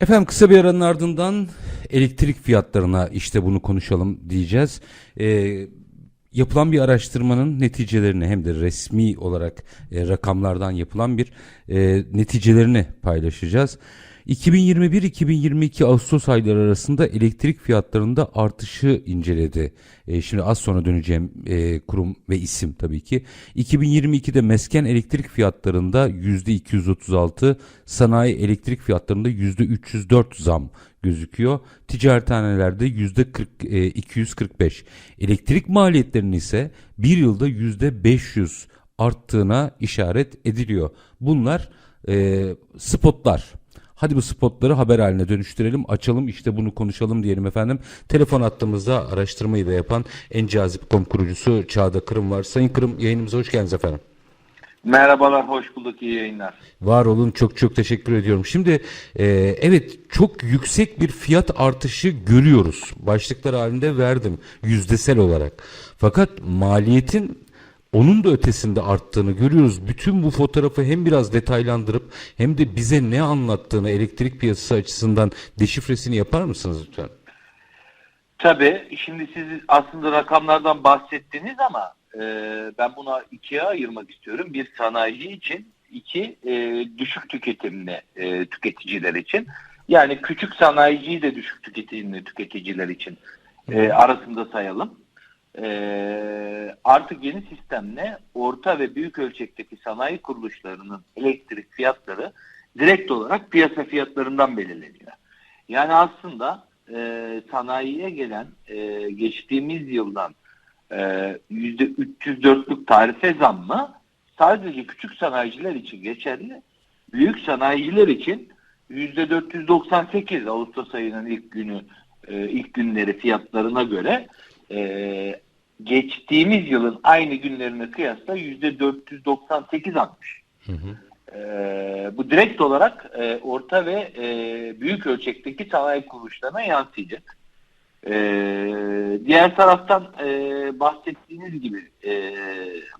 Efendim kısa bir aranın ardından elektrik fiyatlarına işte bunu konuşalım diyeceğiz. Ee, yapılan bir araştırmanın neticelerini hem de resmi olarak e, rakamlardan yapılan bir e, neticelerini paylaşacağız. 2021-2022 Ağustos ayları arasında elektrik fiyatlarında artışı inceledi. E, şimdi az sonra döneceğim e, kurum ve isim tabii ki. 2022'de mesken elektrik fiyatlarında %236, sanayi elektrik fiyatlarında %304 zam gözüküyor. Ticarethanelerde %40, e, 245. Elektrik maliyetlerinin ise bir yılda %500 arttığına işaret ediliyor. Bunlar e, spotlar. Hadi bu spotları haber haline dönüştürelim, açalım işte bunu konuşalım diyelim efendim. Telefon attığımızda araştırmayı da yapan en cazip.com kurucusu Çağda Kırım var. Sayın Kırım yayınımıza hoş geldiniz efendim. Merhabalar, hoş bulduk, iyi yayınlar. Var olun çok çok teşekkür ediyorum. Şimdi e, evet çok yüksek bir fiyat artışı görüyoruz. Başlıklar halinde verdim yüzdesel olarak. Fakat maliyetin onun da ötesinde arttığını görüyoruz. Bütün bu fotoğrafı hem biraz detaylandırıp hem de bize ne anlattığını elektrik piyasası açısından deşifresini yapar mısınız lütfen? Tabii, şimdi siz aslında rakamlardan bahsettiniz ama e, ben buna ikiye ayırmak istiyorum. Bir sanayici için, iki e, düşük tüketimli e, tüketiciler için. Yani küçük sanayiciyi de düşük tüketimli tüketiciler için e, arasında sayalım. E, artık yeni sistemle orta ve büyük ölçekteki sanayi kuruluşlarının elektrik fiyatları direkt olarak piyasa fiyatlarından belirleniyor. Yani aslında e, sanayiye gelen e, geçtiğimiz yıldan e, yüzde 304'lük tarife zammı sadece küçük sanayiciler için geçerli. Büyük sanayiciler için yüzde 498 Ağustos ayının ilk günü e, ilk günleri fiyatlarına göre e, geçtiğimiz yılın aynı günlerine kıyasla yüzde 498 artmış. Hı hı. Ee, bu direkt olarak e, orta ve e, büyük ölçekteki sanayi kuruluşlarına yansıyacak. Ee, diğer taraftan e, bahsettiğiniz gibi e,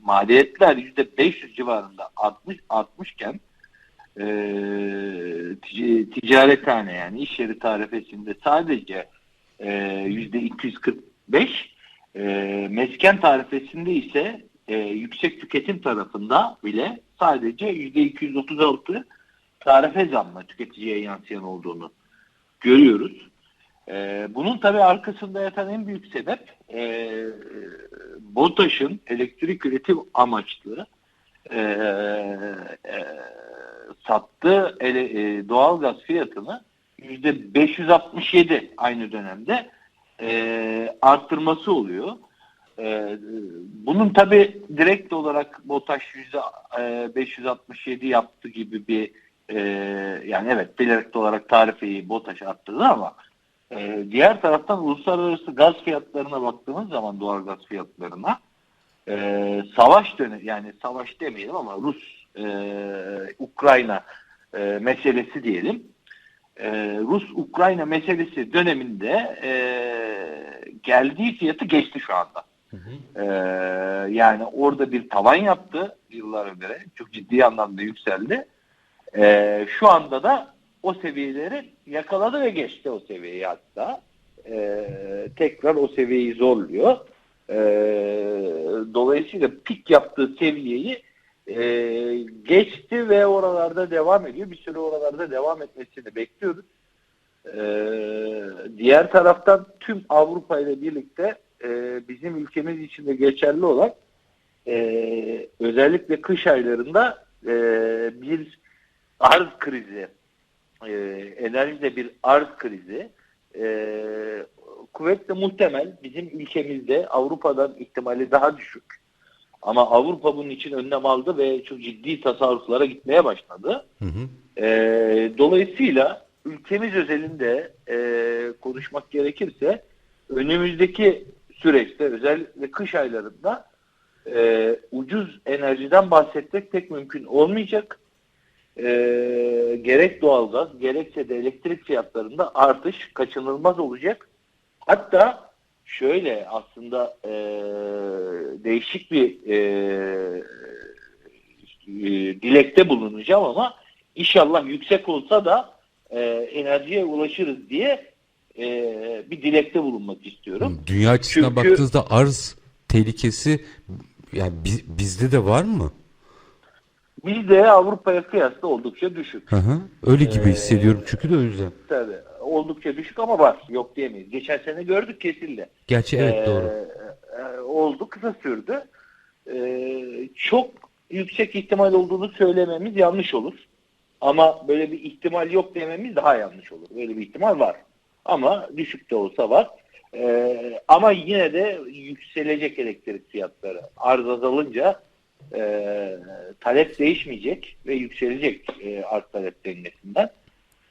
maliyetler %500 civarında artmış artmışken e, tic- ticarethane yani iş yeri tarifesinde sadece e, %245 e, mesken tarifesinde ise e, yüksek tüketim tarafında bile sadece %236 tarife zammı tüketiciye yansıyan olduğunu görüyoruz. E, bunun tabii arkasında yatan en büyük sebep e, BOTAŞ'ın elektrik üretim amaçlı e, e, sattığı ele, e, doğalgaz fiyatını %567 aynı dönemde e, arttırması oluyor. Ee, bunun tabi direkt olarak BOTAŞ yüzde e, 567 yaptı gibi bir e, yani evet direkt olarak tarifeyi BOTAŞ arttırdı ama e, diğer taraftan uluslararası gaz fiyatlarına baktığımız zaman doğal gaz fiyatlarına e, savaş dönemi yani savaş demeyelim ama Rus e, Ukrayna e, meselesi diyelim. E, Rus-Ukrayna meselesi döneminde e, geldiği fiyatı geçti şu anda. Ee, yani orada bir tavan yaptı yıllar önce. Çok ciddi anlamda yükseldi. Ee, şu anda da o seviyeleri yakaladı ve geçti o seviyeyi hatta. Ee, tekrar o seviyeyi zorluyor. Ee, dolayısıyla pik yaptığı seviyeyi e, geçti ve oralarda devam ediyor. Bir süre oralarda devam etmesini bekliyoruz. Ee, diğer taraftan tüm Avrupa ile birlikte e, bizim ülkemiz için de geçerli olan e, özellikle kış aylarında e, bir arz krizi e, enerjide bir arz krizi e, kuvvetle muhtemel bizim ülkemizde Avrupa'dan ihtimali daha düşük ama Avrupa bunun için önlem aldı ve çok ciddi tasarruflara gitmeye başladı. Hı hı. E, dolayısıyla ülkemiz özelinde e, konuşmak gerekirse önümüzdeki süreçte özellikle kış aylarında e, ucuz enerjiden bahsetmek pek mümkün olmayacak. E, gerek doğalgaz gerekse de elektrik fiyatlarında artış kaçınılmaz olacak. Hatta şöyle aslında e, değişik bir e, e, dilekte bulunacağım ama inşallah yüksek olsa da e, enerjiye ulaşırız diye e, bir dilekte bulunmak istiyorum. Dünya açısından Çünkü- baktığınızda arz tehlikesi yani bi- bizde de var mı? Bizde Avrupa'ya kıyasla oldukça düşük. Hı hı. Öyle Ee, gibi hissediyorum çünkü de o yüzden. Tabii oldukça düşük ama var. Yok diyemeyiz. Geçen sene gördük kesildi. Gerçi evet Ee, doğru. e, oldu kısa sürdü. Ee, çok yüksek ihtimal olduğunu söylememiz yanlış olur. Ama böyle bir ihtimal yok dememiz daha yanlış olur. Böyle bir ihtimal var. Ama düşük de olsa var. Ee, ama yine de yükselecek elektrik fiyatları. Arz azalınca e, talep değişmeyecek ve yükselecek e, arz talep dengesinden.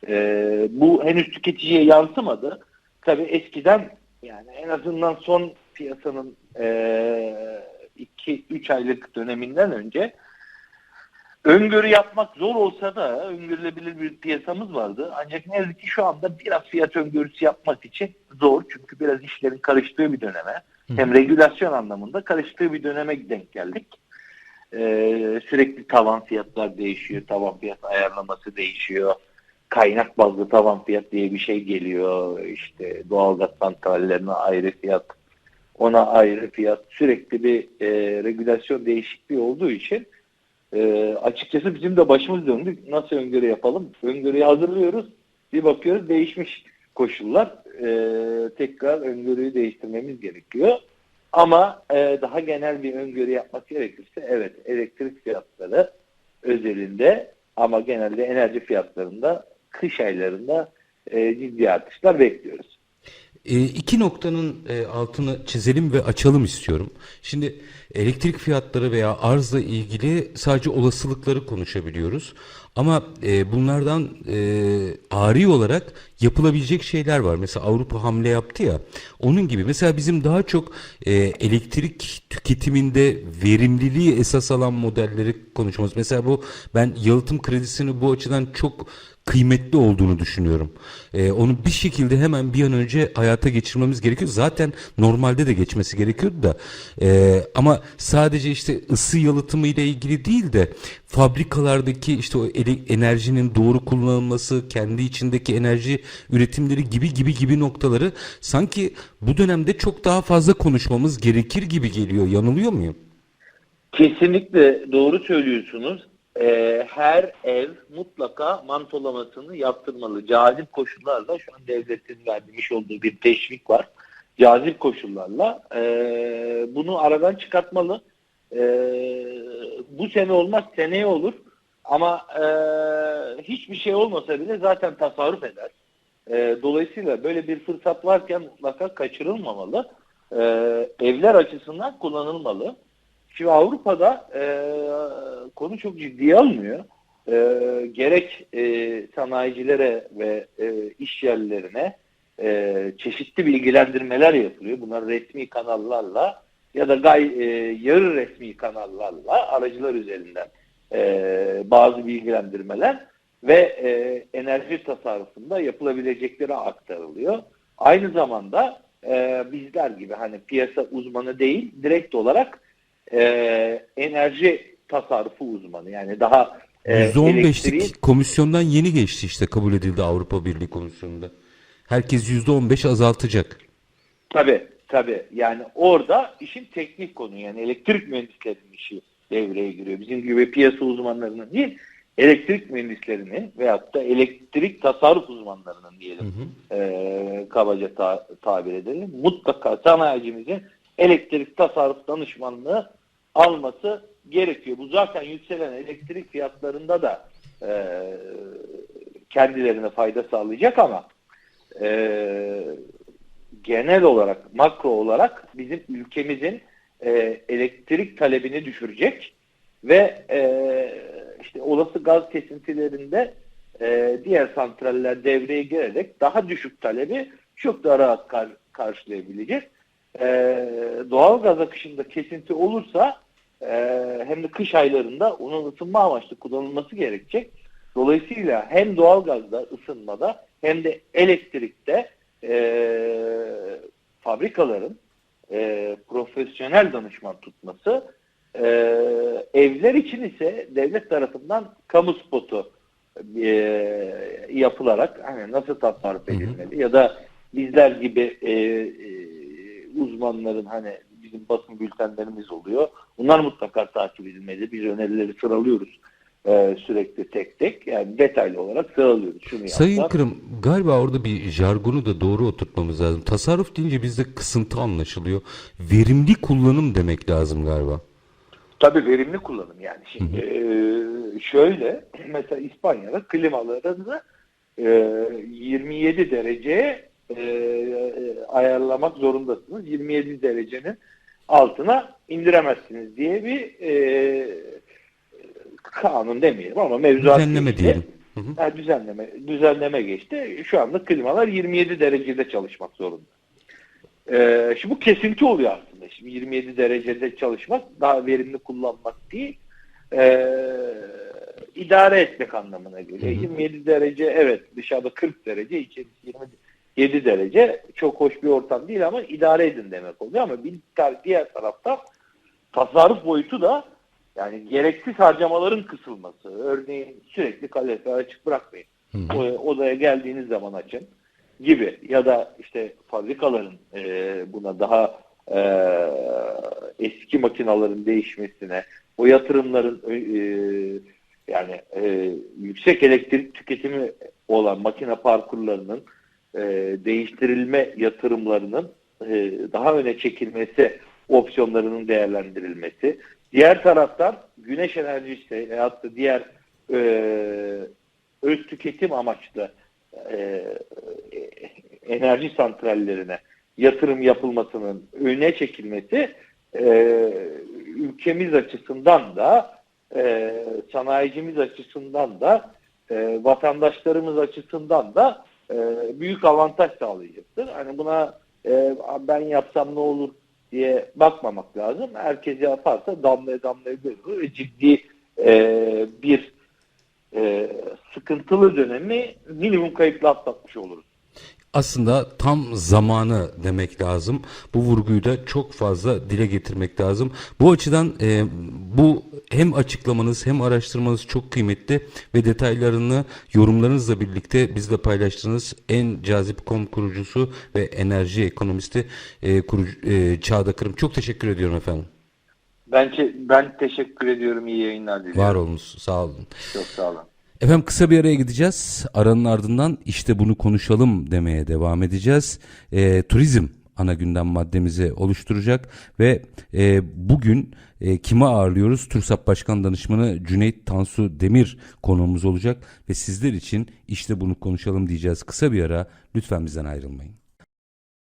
E, bu henüz tüketiciye yansımadı. Tabii eskiden yani en azından son piyasanın 2-3 aylık döneminden önce öngörü yapmak zor olsa da öngörülebilir bir piyasamız vardı. Ancak ne yazık ki şu anda biraz fiyat öngörüsü yapmak için zor. Çünkü biraz işlerin karıştığı bir döneme hem regülasyon anlamında karıştığı bir döneme denk geldik. Ee, sürekli tavan fiyatlar değişiyor. Tavan fiyat ayarlaması değişiyor. Kaynak bazlı tavan fiyat diye bir şey geliyor. İşte doğalgaz santrallerine ayrı fiyat, ona ayrı fiyat. Sürekli bir e, regülasyon değişikliği olduğu için e, açıkçası bizim de başımız döndü. Nasıl öngörü yapalım? Öngörüyü hazırlıyoruz. Bir bakıyoruz değişmiş koşullar. E, tekrar öngörüyü değiştirmemiz gerekiyor. Ama e, daha genel bir öngörü yapmak gerekirse evet elektrik fiyatları özelinde ama genelde enerji fiyatlarında kış aylarında e, ciddi artışlar bekliyoruz. E, iki noktanın e, altını çizelim ve açalım istiyorum. Şimdi elektrik fiyatları veya arzla ilgili sadece olasılıkları konuşabiliyoruz. Ama e, bunlardan e, ari olarak yapılabilecek şeyler var. Mesela Avrupa hamle yaptı ya. Onun gibi mesela bizim daha çok e, elektrik tüketiminde verimliliği esas alan modelleri konuşmamız. Mesela bu ben yalıtım kredisini bu açıdan çok kıymetli olduğunu düşünüyorum. Ee, onu bir şekilde hemen bir an önce hayata geçirmemiz gerekiyor. Zaten normalde de geçmesi gerekiyordu da. Ee, ama sadece işte ısı yalıtımı ile ilgili değil de fabrikalardaki işte o enerjinin doğru kullanılması, kendi içindeki enerji üretimleri gibi gibi gibi noktaları sanki bu dönemde çok daha fazla konuşmamız gerekir gibi geliyor. Yanılıyor muyum? Kesinlikle doğru söylüyorsunuz. Ee, her ev mutlaka mantolamasını yaptırmalı. Cazip koşullarla şu an devletin vermiş olduğu bir teşvik var. Cazip koşullarla ee, bunu aradan çıkartmalı. Ee, bu sene olmaz seneye olur. Ama ee, hiçbir şey olmasa bile zaten tasarruf eder. Ee, dolayısıyla böyle bir fırsat varken mutlaka kaçırılmamalı. Ee, evler açısından kullanılmalı. Şimdi Avrupa'da e, konu çok ciddiye alınıyor. E, gerek e, sanayicilere ve e, iş yerlerine e, çeşitli bilgilendirmeler yapılıyor. Bunlar resmi kanallarla ya da gay e, yarı resmi kanallarla aracılar üzerinden e, bazı bilgilendirmeler ve e, enerji tasarrufunda yapılabilecekleri aktarılıyor. Aynı zamanda e, bizler gibi hani piyasa uzmanı değil direkt olarak e, enerji tasarrufu uzmanı yani daha e, %15'lik elektriği- komisyondan yeni geçti işte kabul edildi Avrupa Birliği komisyonunda. Herkes %15 azaltacak. Tabii tabii yani orada işin teknik konu yani elektrik mühendislerinin işi devreye giriyor. Bizim gibi piyasa uzmanlarının değil elektrik mühendislerinin veyahut da elektrik tasarruf uzmanlarının diyelim e, kabaca ta- tabir edelim. Mutlaka sanayicimizin elektrik tasarruf danışmanlığı alması gerekiyor. Bu zaten yükselen elektrik fiyatlarında da e, kendilerine fayda sağlayacak ama e, genel olarak makro olarak bizim ülkemizin e, elektrik talebini düşürecek ve e, işte olası gaz kesintilerinde e, diğer santraller devreye girerek daha düşük talebi çok daha rahat kar- karşılayabilecek. E, doğal gaz akışında kesinti olursa e, hem de kış aylarında onun ısınma amaçlı kullanılması gerekecek. Dolayısıyla hem doğalgazda ısınmada hem de elektrikte e, fabrikaların e, profesyonel danışman tutması e, evler için ise devlet tarafından kamu spotu e, yapılarak hani nasıl tasarruf edilmeli ya da bizler gibi e, e, uzmanların hani bizim basın bültenlerimiz oluyor. Bunlar mutlaka takip edilmeli. Biz önerileri sıralıyoruz e, sürekli tek tek. Yani detaylı olarak sıralıyoruz. Şunu Sayın yapsak. Kırım galiba orada bir jargonu da doğru oturtmamız lazım. Tasarruf deyince bizde kısıntı anlaşılıyor. Verimli kullanım demek lazım galiba. Tabii verimli kullanım yani. Şimdi e, şöyle mesela İspanya'da klimalarını e, 27 dereceye e, ayarlamak zorundasınız. 27 derecenin altına indiremezsiniz diye bir e, kanun demeyelim ama mevzuat Düzenleme geçti. diyelim. Ha, düzenleme düzenleme geçti. Şu anda klimalar 27 derecede çalışmak zorunda. Ee, şimdi bu kesinti oluyor aslında. Şimdi 27 derecede çalışmak daha verimli kullanmak değil. Ee, idare etmek anlamına geliyor. 27 derece evet dışarıda 40 derece içerisi 27 derece çok hoş bir ortam değil ama idare edin demek oluyor ama bir diğer taraftan tasarruf boyutu da yani gereksiz harcamaların kısılması. Örneğin sürekli kalorifer açık bırakmayın. O, odaya geldiğiniz zaman açın gibi ya da işte fabrikaların e, buna daha e, eski makinaların değişmesine, o yatırımların e, yani e, yüksek elektrik tüketimi olan makine parkurlarının e, değiştirilme yatırımlarının e, daha öne çekilmesi opsiyonlarının değerlendirilmesi. Diğer taraftan güneş enerjisi veyahut da diğer e, öz tüketim amaçlı e, enerji santrallerine yatırım yapılmasının önüne çekilmesi e, ülkemiz açısından da e, sanayicimiz açısından da e, vatandaşlarımız açısından da e, büyük avantaj sağlayacaktır. Hani buna e, ben yapsam ne olur diye bakmamak lazım. Herkes yaparsa damlaya damlaya görür ve ciddi e, bir e, sıkıntılı dönemi minimum kayıpla atlatmış oluruz. Aslında tam zamanı demek lazım. Bu vurguyu da çok fazla dile getirmek lazım. Bu açıdan e, bu hem açıklamanız hem araştırmanız çok kıymetli ve detaylarını yorumlarınızla birlikte bizle paylaştığınız en cazip kom kurucusu ve enerji ekonomisti e, kurucu, e, Çağda Kırım. Çok teşekkür ediyorum efendim. Ben, ben teşekkür ediyorum. İyi yayınlar diliyorum. Var olunuz. Sağ olun. Çok sağ olun. Efendim kısa bir araya gideceğiz. Aranın ardından işte bunu konuşalım demeye devam edeceğiz. E, turizm ana gündem maddemizi oluşturacak ve e, bugün e, kimi ağırlıyoruz? TÜRSAP Başkan Danışmanı Cüneyt Tansu Demir konuğumuz olacak ve sizler için işte bunu konuşalım diyeceğiz. Kısa bir ara lütfen bizden ayrılmayın.